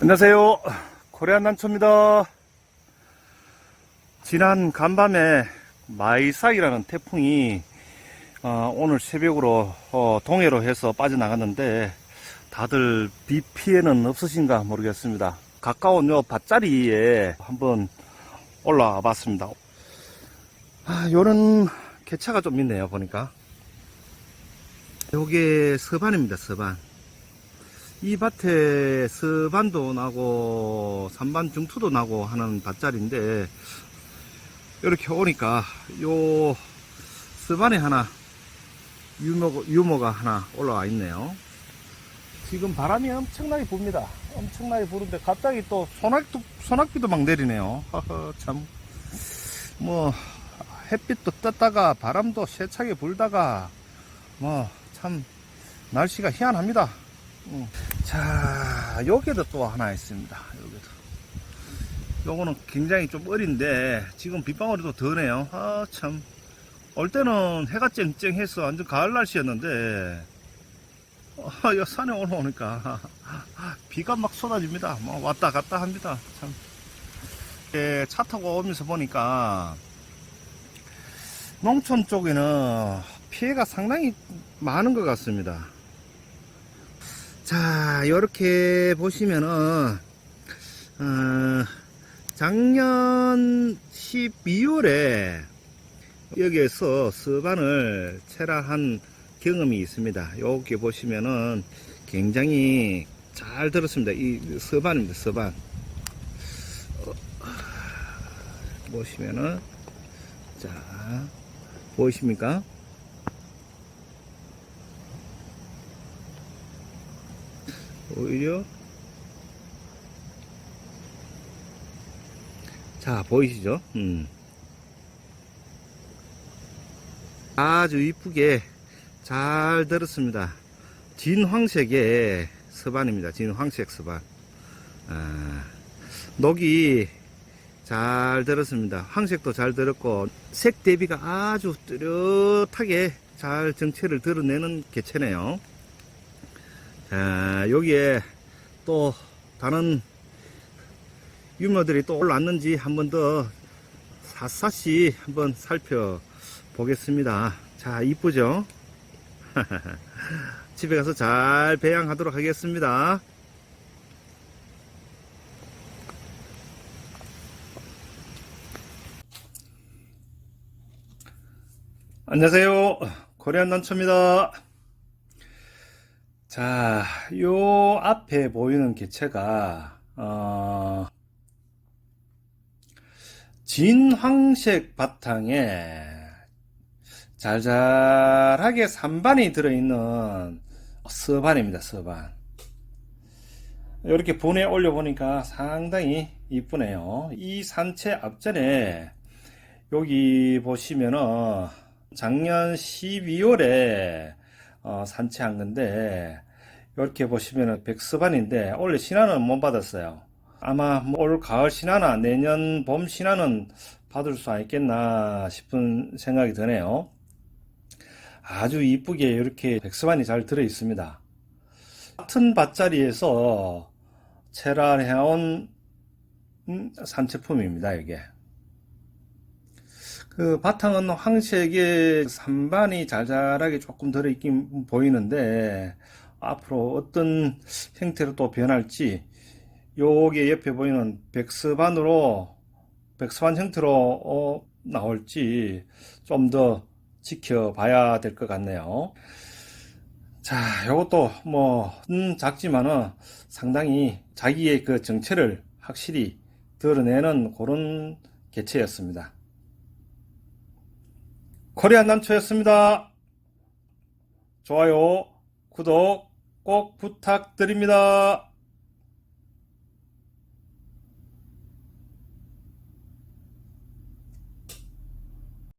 안녕하세요. 코리안 난초입니다. 지난 간밤에 마이사이라는 태풍이 어, 오늘 새벽으로 어, 동해로 해서 빠져나갔는데 다들 비 피해는 없으신가 모르겠습니다. 가까운 요 밭자리에 한번 올라와 봤습니다. 아, 요런 개차가 좀 있네요, 보니까. 요게 서반입니다, 서반. 이 밭에 서반도 나고 산반 중투도 나고 하는 밭자리인데 이렇게 오니까 요 서반에 하나 유모, 유모가 하나 올라와 있네요. 지금 바람이 엄청나게 붑니다. 엄청나게 부는데 갑자기 또 소낙도, 소낙비도 막 내리네요. 허허 참뭐 햇빛도 떴다가 바람도 세차게 불다가 뭐 참 날씨가 희한합니다. 음. 자, 여기도 또 하나 있습니다. 여기도. 요거는 굉장히 좀 어린데, 지금 빗방울이 또 더네요. 아, 참. 올 때는 해가 쨍쨍해서 완전 가을 날씨였는데, 아, 여 산에 올라오니까, 비가 막 쏟아집니다. 뭐 왔다 갔다 합니다. 참. 예, 차 타고 오면서 보니까, 농촌 쪽에는 피해가 상당히 많은 것 같습니다. 자, 이렇게 보시면은, 어, 작년 12월에 여기에서 서반을 체라한 경험이 있습니다. 여기 보시면은 굉장히 잘 들었습니다. 이 서반입니다, 서반. 어, 보시면은, 자, 보이십니까? 오히려? 자 보이시죠? 음. 아주 이쁘게 잘 들었습니다. 진황색의 서반입니다. 진황색 서반. 아, 녹이 잘 들었습니다. 황색도 잘 들었고 색 대비가 아주 뚜렷하게 잘 정체를 드러내는 개체네요 자, 여기에 또 다른 유머들이 또 올랐는지 한 번 더 샅샅이 한번 살펴보겠습니다. 자, 이쁘죠? 집에 가서 잘 배양하도록 하겠습니다. 안녕하세요. 코리안 난초입니다. 자, 요 앞에 보이는 개체가, 어, 진황색 바탕에 잘잘하게 산반이 들어있는 서반입니다, 서반. 이렇게 본에 올려보니까 상당히 이쁘네요. 이 산채 앞전에 여기 보시면은 작년 12월에 어, 산채한 건데 이렇게 보시면은 백서반인데 원래 신화는 못 받았어요. 아마 뭐올 가을 신화나 내년 봄 신화는 받을 수 있겠나 싶은 생각이 드네요. 아주 이쁘게 이렇게 백서반이 잘 들어 있습니다. 같은 밭자리에서 체란해온 음, 산채품입니다. 이게. 그 바탕은 황색의 산반이 잘잘하게 조금 들어있긴 보이는데 앞으로 어떤 형태로 또 변할지 요게 옆에 보이는 백서반으로 백서반 형태로 어, 나올지 좀 더 지켜봐야 될 것 같네요. 자, 요것도 뭐 음, 작지만은 상당히 자기의 그 정체를 확실히 드러내는 그런 개체였습니다. 코리안 남초였습니다. 좋아요, 구독 꼭 부탁드립니다.